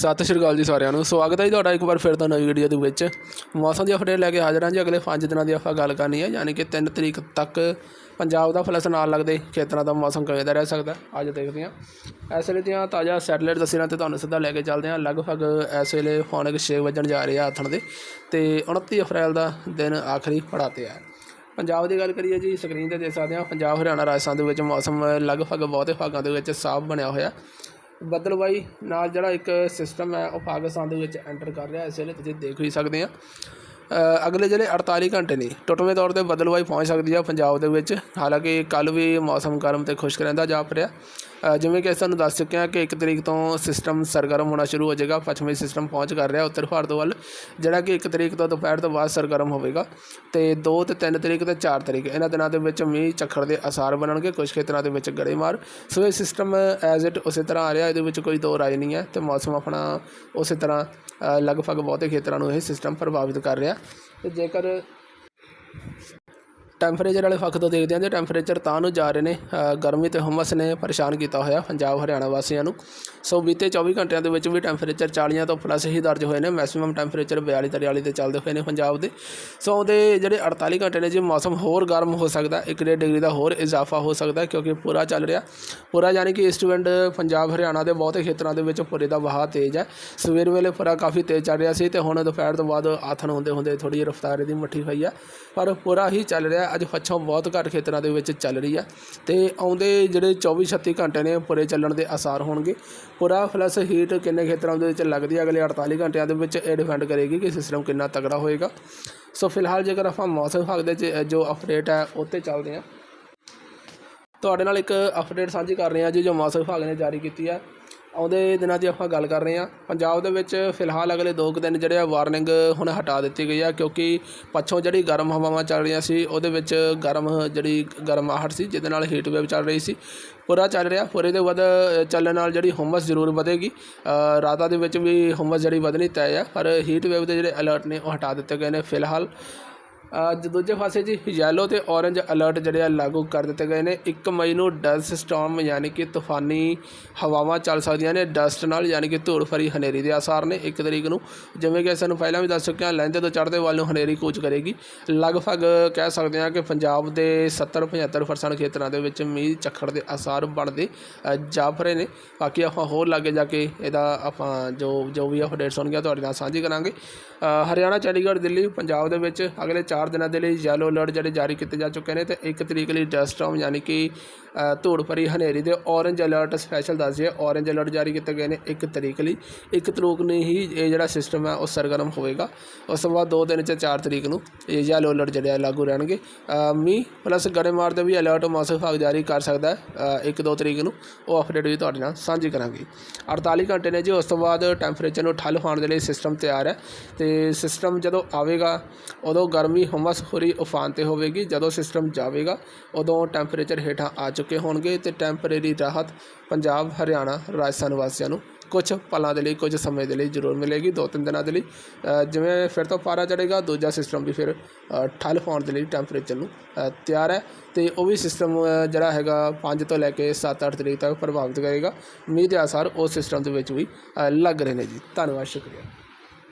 ਸਤਿ ਸ਼੍ਰੀ ਅਕਾਲ ਜੀ ਸਾਰਿਆਂ ਨੂੰ। ਸਵਾਗਤ ਹੈ ਜੀ ਤੁਹਾਡਾ ਇੱਕ ਵਾਰ ਫਿਰ ਤੋਂ ਨਵੀਂ ਵੀਡੀਓ ਦੇ ਵਿੱਚ। ਮੌਸਮ ਦੀ ਅਪਡੇਟ ਲੈ ਕੇ ਹਾਜ਼ਰ ਹਾਂ ਜੀ। ਅਗਲੇ 5 ਦਿਨਾਂ ਦੀ ਆਪਾਂ ਗੱਲ ਕਰਨੀ ਹੈ। ਯਾਨੀ ਕਿ 3 ਤਰੀਕ ਤੱਕ ਪੰਜਾਬ ਦਾ ਫਲਸ ਨਾਲ ਲੱਗਦੇ ਖੇਤਰਾਂ ਦਾ ਮੌਸਮ ਕਿਵੇਂ ਦਾ ਰਹਿ ਸਕਦਾ ਅੱਜ ਦੇਖਦੇ ਹਾਂ। ਇਸ ਵੇਲੇ ਦੀਆਂ ਤਾਜ਼ਾ ਸੈਟੇਲਾਈਟ ਤਸਵੀਰਾਂ ਤੇ ਤੁਹਾਨੂੰ ਸਿੱਧਾ ਲੈ ਕੇ ਚੱਲਦੇ ਹਾਂ। ਲਗਭਗ ਇਸ ਵੇਲੇ ਹੁਣ ਕੁ 6 ਵਜਣ ਜਾ ਰਹੇ ਆ ਆਥਣ ਦੇ ਤੇ 29 ਅਪ੍ਰੈਲ ਦਾ ਦਿਨ ਆਖਰੀ ਪੜਾ ਤੇ ਹੈ ਪੰਜਾਬ ਦੀ ਗੱਲ ਕਰੀਏ ਜੀ ਸਕਰੀਨ ਤੇ ਦੇਖ ਸਕਦੇ ਹਾਂ। ਪੰਜਾਬ, ਹਰਿਆਣਾ, ਰਾਜਸਥਾਨ ਦੇ ਵਿੱਚ ਮੌਸਮ ਲਗਭਗ ਬਹੁਤੇ ਭਾਗਾਂ ਦੇ ਵਿੱਚ ਸਾਫ਼ ਬਣਿਆ ਹੋਇਆ। ਬੱਦਲਵਾਈ ਨਾਲ ਜਿਹੜਾ ਇੱਕ ਸਿਸਟਮ ਹੈ, ਉਹ ਪਾਕਿਸਤਾਨ ਦੇ ਵਿੱਚ ਐਂਟਰ ਕਰ ਰਿਹਾ, ਇਸ ਵੇਲੇ ਤੁਸੀਂ ਦੇਖ ਵੀ ਸਕਦੇ ਆ ਅਗਲੇ ਜਿਹੜੇ 48 ਘੰਟੇ ਨੇ, ਟੁੱਟਵੇਂ ਤੌਰ ਤੇ ਬੱਦਲਵਾਈ ਪਹੁੰਚ ਸਕਦੀ ਆ ਪੰਜਾਬ ਦੇ ਵਿੱਚ। ਹਾਲਾਂਕਿ ਕੱਲ ਵੀ ਮੌਸਮ ਗਰਮ ਤੇ ਖੁਸ਼ਕ ਰਹਿੰਦਾ ਜਾਪ ਰਿਹਾ। ਜਿਵੇਂ ਕਿ ਅਸੀਂ ਤੁਹਾਨੂੰ ਦੱਸ ਚੁੱਕੇ ਹਾਂ ਕਿ ਇੱਕ ਤਰੀਕ ਤੋਂ ਸਿਸਟਮ ਸਰਗਰਮ ਹੋਣਾ ਸ਼ੁਰੂ ਹੋ ਜਾਏਗਾ ਪੱਛਮੀ ਸਿਸਟਮ ਪਹੁੰਚ ਕਰ ਰਿਹਾ ਉੱਤਰ ਭਾਰਤ ਵੱਲ, ਜਿਹੜਾ ਕਿ ਇੱਕ ਤਰੀਕ ਤੋਂ ਦੁਪਹਿਰ ਤੋਂ ਬਾਅਦ ਸਰਗਰਮ ਹੋਵੇਗਾ ਤੇ 2 ਤੇ 3 ਤਰੀਕ ਤੇ 4 ਤਰੀਕ, ਇਹਨਾਂ ਦਿਨਾਂ ਦੇ ਵਿੱਚ ਮੀਂਹ ਚੱਖੜ ਦੇ ਅਸਾਰ ਬਣਨਗੇ ਕੁਝ ਖੇਤਰਾਂ ਦੇ ਵਿੱਚ ਗੜੇਮਾਰ ਸੋ ਇਹ ਸਿਸਟਮ ਐਜ਼ ਇਟ ਉਸੇ ਤਰ੍ਹਾਂ ਆ ਰਿਹਾ, ਇਹਦੇ ਵਿੱਚ ਕੋਈ ਦੋ ਰਾਏ ਨਹੀਂ ਹੈ ਤੇ ਮੌਸਮ ਆਪਣਾ ਉਸੇ ਤਰ੍ਹਾਂ ਲਗਭਗ ਬਹੁਤੇ ਖੇਤਰਾਂ ਨੂੰ ਇਹ ਸਿਸਟਮ ਪ੍ਰਭਾਵਿਤ ਕਰ ਰਿਹਾ। ਤੇ ਜੇਕਰ ਟੈਂਪਰੇਚਰ ਵਾਲੇ ਪੱਖ ਤੋਂ ਦੇਖਦੇ ਹਾਂ ਤੇ ਟੈਂਪਰੇਚਰ ਤਾਂ ਨੂੰ ਜਾ ਰਹੇ ਨੇ ਗਰਮੀ ਤੇ ਹੁਮਸ ਨੇ ਪਰੇਸ਼ਾਨ ਕੀਤਾ ਹੋਇਆ ਪੰਜਾਬ, ਹਰਿਆਣਾ ਵਾਸੀਆਂ ਨੂੰ। ਸੋ ਬੀਤੇ 24 ਘੰਟਿਆਂ ਦੇ ਵਿੱਚ ਵੀ ਟੈਂਪਰੇਚਰ 40 ਤੋਂ ਪਲੱਸ ਹੀ ਦਰਜ ਹੋਏ ਨੇ, ਮੈਕਸਿਮਮ ਟੈਂਪਰੇਚਰ 42 43 ਤੇ ਚੱਲਦੇ ਹੋਏ ਨੇ ਪੰਜਾਬ ਦੇ। ਸੋ ਉਹਦੇ ਜਿਹੜੇ 48 ਘੰਟੇ ਨੇ, ਜੀ ਮੌਸਮ ਹੋਰ ਗਰਮ ਹੋ ਸਕਦਾ, ਇੱਕ ਡੇਢ ਡਿਗਰੀ ਦਾ ਹੋਰ ਇਜ਼ਾਫਾ ਹੋ ਸਕਦਾ, ਕਿਉਂਕਿ ਪੂਰਾ ਚੱਲ ਰਿਹਾ। ਪੂਰਾ ਯਾਨੀ ਕਿ ਈਸਟ ਵਿੰਡ ਪੰਜਾਬ, ਹਰਿਆਣਾ ਦੇ ਬਹੁਤੇ ਖੇਤਰਾਂ ਦੇ ਵਿੱਚ ਪੂਰੇ ਦਾ ਵਹਾਅ ਤੇਜ਼ ਹੈ। ਸਵੇਰ ਵੇਲੇ ਪੂਰਾ ਕਾਫੀ ਤੇਜ਼ ਚੱਲ ਰਿਹਾ ਸੀ ਤੇ ਹੁਣ ਦੁਪਹਿਰ ਤੋਂ ਬਾਅਦ ਆਥਣ ਹੁੰਦੇ ਹੁੰਦੇ ਥੋੜੀ ਜਿਹੀ ਰਫ਼ਤਾਰ ਦੀ ਮੱਠੀ ਹੋਈ ਆ ਪਰ ਪੂਰਾ ਹੀ ਚੱਲ ਰਿਹਾ ਅੱਜ ਪੱਛੋਂ ਬਹੁਤ ਘੱਟ ਖੇਤਰਾਂ ਦੇ ਵਿੱਚ ਚੱਲ ਰਹੀ ਆ ਤੇ ਆਉਂਦੇ ਜਿਹੜੇ 24 36 ਘੰਟੇ ਨੇ ਪੂਰੇ ਚੱਲਣ ਦੇ ਆਸਾਰ ਹੋਣਗੇ। ਪੂਰਾ ਪਲੱਸ ਹੀਟ ਕਿੰਨੇ ਖੇਤਰਾਂ ਦੇ ਵਿੱਚ ਲੱਗਦੀ ਹੈ ਅਗਲੇ 48 ਘੰਟਿਆਂ ਦੇ ਵਿੱਚ ਇਹ ਡਿਪੈਂਡ ਕਰੇਗੀ ਕਿ ਸਿਸਟਮ ਕਿੰਨਾ ਤਗੜਾ ਹੋਏਗਾ। ਸੋ ਫਿਲਹਾਲ ਜੇਕਰ ਆਪਾਂ ਮੌਸਮ ਵਿਭਾਗ ਦੇ 'ਚ, ਜੋ ਅਪਡੇਟ ਹੈ ਉਹ 'ਤੇ ਚੱਲਦੇ ਹਾਂ ਤੁਹਾਡੇ ਨਾਲ ਇੱਕ ਅਪਡੇਟ ਸਾਂਝੀ ਕਰ ਰਹੇ ਹਾਂ ਜੀ, ਜੋ ਮੌਸਮ ਵਿਭਾਗ ਨੇ ਜਾਰੀ ਕੀਤੀ ਹੈ ਆਉਂਦੇ ਦਿਨਾਂ ਦੀ ਆਪਾਂ ਗੱਲ ਕਰ ਰਹੇ ਹਾਂ। ਪੰਜਾਬ ਦੇ ਵਿੱਚ ਫਿਲਹਾਲ ਅਗਲੇ ਦੋ ਕੁ ਦਿਨ ਜਿਹੜੇ ਆ ਵਾਰਨਿੰਗ ਹੁਣ ਹਟਾ ਦਿੱਤੀ ਗਈ ਆ ਕਿਉਂਕਿ ਪੱਛੋਂ ਜਿਹੜੀ ਗਰਮ ਹਵਾਵਾਂ ਚੱਲ ਰਹੀਆਂ ਸੀ, ਉਹਦੇ ਵਿੱਚ ਗਰਮ ਜਿਹੜੀ ਗਰਮਾਹਟ ਸੀ, ਜਿਹਦੇ ਨਾਲ ਹੀਟ ਵੇਵ ਚੱਲ ਰਹੀ ਸੀ। ਪੂਰਾ ਚੱਲ ਰਿਹਾ, ਪੂਰੇ ਦੇ ਵੱਧ ਚੱਲਣ ਨਾਲ ਜਿਹੜੀ ਹੁਮਸ ਜ਼ਰੂਰ ਵਧੇਗੀ। ਰਾਤਾਂ ਦੇ ਵਿੱਚ ਵੀ ਹੁਮਸ ਜਿਹੜੀ ਵਧਣੀ ਤੈਅ ਆ, ਪਰ ਹੀਟ ਵੇਵ ਦੇ ਜਿਹੜੇ ਅਲਰਟ ਨੇ ਉਹ ਹਟਾ ਦਿੱਤੇ ਗਏ ਨੇ ਫਿਲਹਾਲ। ਦੂਜੇ ਪਾਸੇ ਜੀ ਯੈਲੋ ਤੇ ਔਰੇਂਜ ਅਲਰਟ ਜਿਹੜੇ ਆ ਲਾਗੂ ਕਰ ਦਿੱਤੇ ਗਏ ਨੇ। 1 ਮਈ ਨੂੰ ਡਸਟ ਸਟਾਰਮ ਯਾਨੀ ਕਿ ਤੂਫਾਨੀ ਹਵਾਵਾਂ ਚੱਲ ਸਕਦੀਆਂ ਨੇ। ਡਸਟ ਨਾਲ ਯਾਨੀ ਕਿ ਧੂੜ ਭਰੀ ਹਨੇਰੀ ਦੇ ਆਸਾਰ ਨੇ 1 ਤਰੀਕ ਨੂੰ। ਜਿਵੇਂ ਕਿ ਸਾਨੂੰ ਪਹਿਲਾਂ ਵੀ ਦੱਸ ਚੁੱਕੇ ਹਾਂ ਲਹਿੰਦੇ ਤੋਂ ਚੜ੍ਹਦੇ ਵੱਲ ਨੂੰ ਹਨੇਰੀ ਕੂਚ ਕਰੇਗੀ। ਲਗਭਗ ਕਹਿ ਸਕਦੇ ਹਾਂ ਕਿ ਪੰਜਾਬ ਦੇ 70 75% ਖੇਤਰਾਂ ਦੇ ਵਿੱਚ ਮੀਂਹ ਚੱਖੜ ਦੇ ਆਸਾਰ ਬਣਦੇ ਅ, ਨੇ। ਬਾਕੀ ਆਪਾਂ ਹੋਰ ਲਾਗੇ ਜਾ ਕੇ ਇਹਦਾ ਆਪਾਂ ਜੋ ਜੋ ਵੀ ਅਪਡੇਟਸ ਹੋਣਗੀਆਂ ਤੁਹਾਡੇ ਨਾਲ ਸਾਂਝੀ ਕਰਾਂਗੇ। ਹਰਿਆਣਾ ਚੰਡੀਗੜ੍ਹ ਦਿੱਲੀ ਪੰਜਾਬ ਦੇ ਵਿੱਚ ਅਗਲੇ 4 ਚਾਰ ਦਿਨਾਂ ਦੇ ਲਈ ਯੈਲੋ ਅਲਰਟ ਜਿਹੜੇ ਜਾਰੀ ਕੀਤੇ ਜਾ ਚੁੱਕੇ ਨੇ ਅਤੇ ਇੱਕ ਤਰੀਕ ਲਈ ਡਸਟ ਸਟਾਰਮ ਯਾਨੀ ਕਿ ਧੂੜ ਭਰੀ ਹਨੇਰੀ ਦੇ ਔਰੇਂਜ ਅਲਰਟ ਸਪੈਸ਼ਲ ਦੱਸ ਦਈਏ। ਔਰੇਂਜ ਅਲਰਟ ਜਾਰੀ ਕੀਤੇ ਗਏ ਨੇ ਇੱਕ ਤਰੀਕ ਲਈ। ਇੱਕ ਤਰੀਕ ਨੂੰ ਹੀ ਇਹ ਜਿਹੜਾ ਸਿਸਟਮ ਹੈ ਉਹ ਸਰਗਰਮ ਹੋਵੇਗਾ। ਉਸ ਤੋਂ ਬਾਅਦ ਦੋ ਦਿਨ ਚ ਚਾਰ ਤਰੀਕ ਨੂੰ ਇਹ ਯੈਲੋ ਅਲਰਟ ਜਿਹੜੇ ਆ ਲਾਗੂ ਰਹਿਣਗੇ। ਅ, ਮੀਂਹ ਪਲੱਸ ਗੜੇਮਾਰ ਦੇ ਵੀ ਅਲਰਟ ਮੌਸਮ ਵਿਭਾਗ ਜਾਰੀ ਕਰ ਸਕਦਾ ਹੈ। 1-2 ਤਰੀਕ ਨੂੰ। ਉਹ ਅਪਡੇਟ ਵੀ ਤੁਹਾਡੇ ਨਾਲ ਸਾਂਝੀ ਕਰਾਂਗੇ। 48 ਘੰਟੇ ਨੇ ਜੀ। ਉਸ ਤੋਂ ਬਾਅਦ ਟੈਂਪਰੇਚਰ ਨੂੰ ਠੱਲ ਪਾਉਣ ਦੇ ਲਈ ਸਿਸਟਮ ਤਿਆਰ ਹੈ। ਤੇ ਸਿਸਟਮ ਜਦੋਂ ਆਵੇਗਾ ਉਦੋਂ ਗਰਮੀ ਹੁਮਸ ਖੁਰੀ ਉਫਾਨ ਤੇ ਹੋਵੇਗੀ। ਜਦੋਂ ਸਿਸਟਮ ਜਾਵੇਗਾ ਉਦੋਂ ਟੈਂਪਰੇਚਰ ਹੇਠਾਂ ਆ ਚੁੱਕੇ ਹੋਣਗੇ ਤੇ ਟੈਂਪਰੇਰੀ ਰਾਹਤ ਪੰਜਾਬ, ਹਰਿਆਣਾ, ਰਾਜਸਥਾਨ ਵਾਸੀਆਂ ਨੂੰ ਕੁਝ ਪਲਾਂ ਦੇ ਲਈ, ਕੁਝ ਸਮੇਂ ਦੇ ਲਈ ਜ਼ਰੂਰ ਮਿਲੇਗੀ, ਦੋ ਤਿੰਨ ਦਿਨਾਂ ਦੇ ਲਈ। ਜਿਵੇਂ ਫਿਰ ਤੋਂ ਪਾਰਾ ਚੜੇਗਾ ਦੂਜਾ ਸਿਸਟਮ ਵੀ ਫਿਰ ਠੱਲ ਪਾਉਣ ਦੇ ਲਈ ਟੈਂਪਰੇਚਰ ਨੂੰ ਤਿਆਰ ਹੈ ਤੇ ਉਹ ਵੀ ਸਿਸਟਮ ਜਿਹੜਾ ਹੈਗਾ 5 ਤੋਂ ਲੈ ਕੇ 7-8 ਤਰੀਕ ਤੱਕ ਪ੍ਰਭਾਵਿਤ ਕਰੇਗਾ। ਮੀਂਹ ਦੇ ਆਸਾਰ ਉਸ ਸਿਸਟਮ ਦੇ ਵਿੱਚ ਵੀ ਲੱਗ ਰਹੇ ਨੇ ਜੀ। ਧੰਨਵਾਦ, ਸ਼ੁਕਰੀਆ।